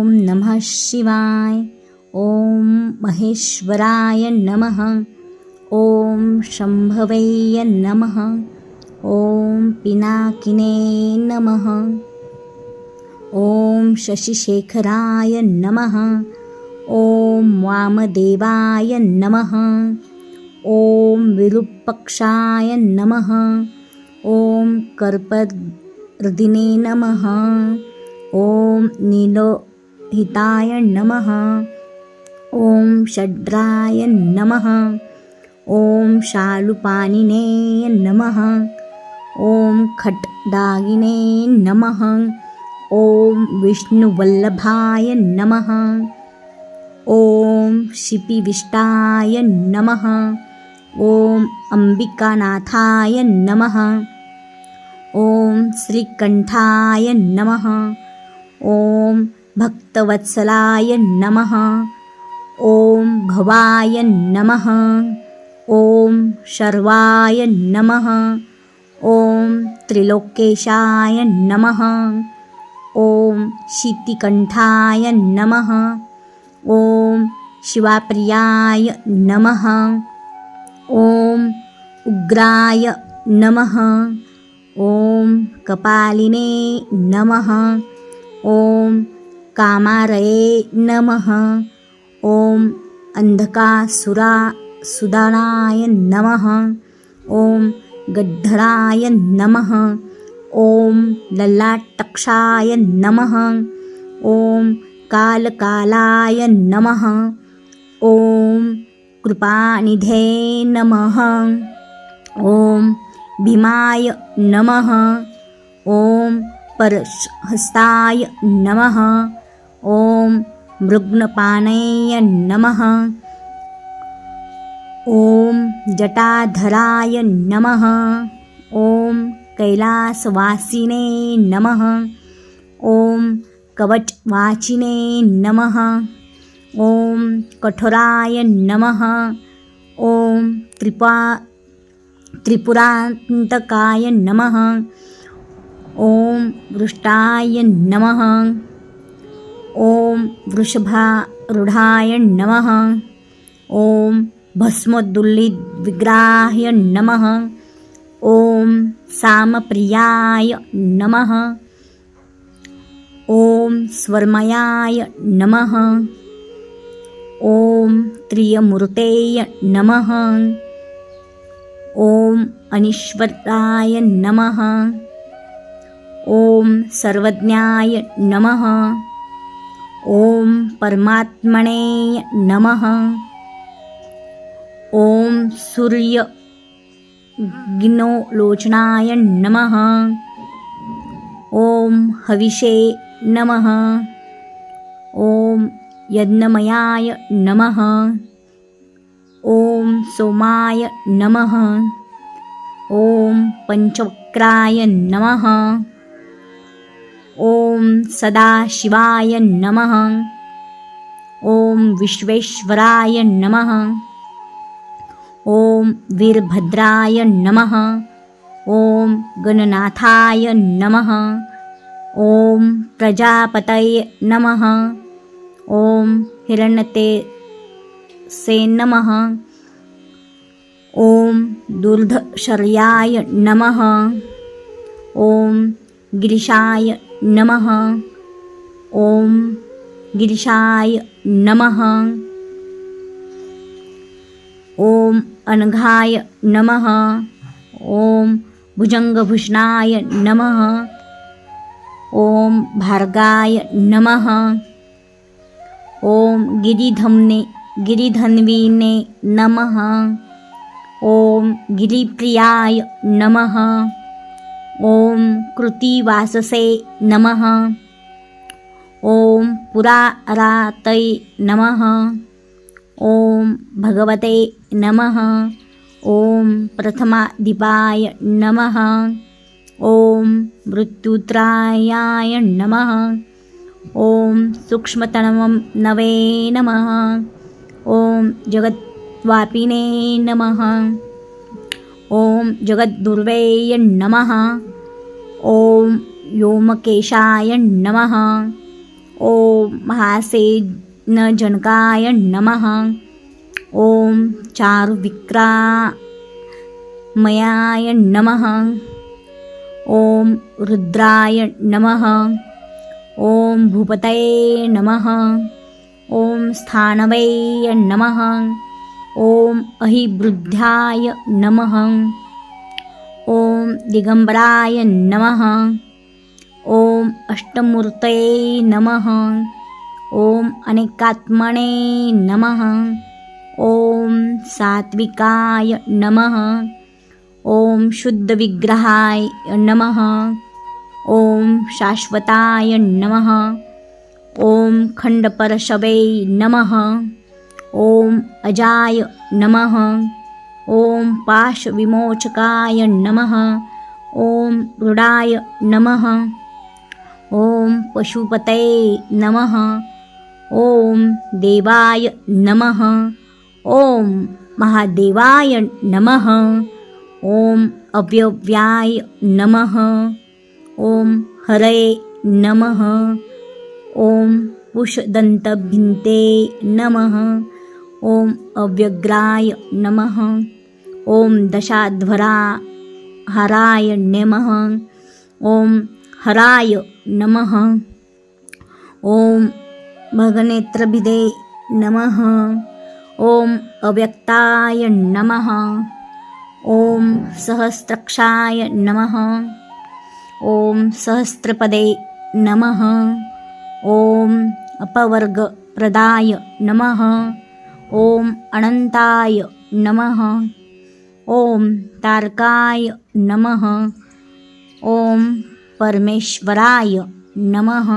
ॐ नमः शिवाय ॐ महेश्वराय नमः ॐ शम्भवै नमः ॐ पिनाकिने नमः ॐ शशिशेखराय नमः ॐ वामदेवाय नमः ॐ विरूपक्षाय नमः ॐ कर्पदिने नमः ॐ नीलोहिताय नमः। ॐ षड्राय नमः। ॐ शालुपानिने नमः। ॐ खट्डागिने नमः। ॐ विष्णुवल्लभाय नमः। ॐ शिपिविष्टाय नमः। ॐ अम्बिकानाथाय नमः। ॐ श्रीकण्ठाय नमः। ॐ भक्तवत्सलाय नमः। ॐ भवाय नमः। ॐ शर्वाय नमः। ॐ त्रिलोकेशाय नमः। ॐ शीतिकण्ठाय नमः। ॐ शिवाप्रियाय नमः। ॐ उग्राय नमः। ॐ कपालिने नमः। ॐ कामारये नमः। ॐ अन्धकासुरा सुदानाय नमः। ॐ गड्ढराय नमः। ॐ लल्लाटक्षाय नमः। ॐ कालकालाय नमः। ॐ कृपानिधे नमः। ॐ भीमाय नमः। ॐ परहस्ताय नमः ॐ मृग्नपानय नमः। ॐ जटाधराय नमः। ॐ कैलासवासिने नमः। ॐ कवचवाचिने नमः। ॐ कठोराय नमः। ॐ त्रिपा त्रिपुरान्तकाय नमः। ॐ वृष्टाय नमः। ॐ वृषभारूढाय नमः। ॐ भस्मोद्दुल्लिद्विग्राह्य नमः। ॐ सामप्रियाय नमः। ॐ स्वर्मयाय नमः। ॐ त्रियमूर्तेय नमः। ॐ अनीश्वराय नमः। ॐ सर्वज्ञाय नमः ॐ परमात्मने नमः। ॐ सूर्यगिनोलोचनाय नमः। ॐ हविषे नमः। ॐ यज्ञमयाय नमः। ॐ सोमाय नमः। ॐ पञ्चवक्राय नमः ॐ सदाशिवाय नमः। ॐ विश्वेश्वराय नमः। ॐ वीरभद्राय नमः। ॐ गणनाथाय नमः। ॐ प्रजापतये नमः। ॐ हिरण्यते से नमः। ॐ दुर्धशर्याय नमः। ॐ गिरिशाय नमः। ॐ गिरिशाय नमः। ॐ अनघाय नमः। ॐ भुजङ्गभूषणाय नमः। ॐ भार्गाय नमः। ॐ गिरिधम्ने गिरिधन्वीने नमः। ॐ गिरिप्रियाय नमः। ॐ कृतिवाससे नमः। ॐ पुरारातये नमः। ॐ भगवते नमः। ॐ प्रथमाधिपाय नमः। ॐ मृत्युत्रायाय नमः। ॐ सूक्ष्मतनवं नवे नमः। ॐ जगद्वापिने नमः। ॐ जगद्दुर्वेय नमः। ॐ व्योमकेशाय नमः। ॐ महासेनजनकाय नमः। ॐ चारुविक्रामयाय नमः। ॐ रुद्राय नमः। ॐ भूपतये नमः। ॐ स्थानवै नमः। ॐ अहिवृद्ध्याय नमः ॐ दिगम्बराय नमः। ॐ अष्टमूर्तये नमः। ॐ अनेकात्मने नमः। ॐ सात्विकाय नमः। ॐ शुद्धविग्रहाय नमः। ॐ शाश्वताय नमः। ॐ खण्डपरशवे नमः। ॐ अजाय नमः ॐ पाशविमोचकाय नमः। ॐ मृडाय नमः। ॐ पशुपतये नमः। ॐ देवाय नमः। ॐ महादेवाय नमः। ॐ अव्यव्याय नमः। ॐ हरये नमः। ॐ पुषदन्तभिन्ते नमः ॐ अव्यग्राय नमः। ॐ दशाध्वरा हराय नमः। ॐ हराय नमः। ॐ भगनेत्रभिदे नमः। ॐ अव्यक्ताय नमः। ॐ सहस्रक्षाय नमः। ॐ सहस्रपदे नमः। ॐ अपवर्गप्रदाय नमः ॐ अनन्ताय नमः। ॐ तारकाय नमः। ॐ परमेश्वराय नमः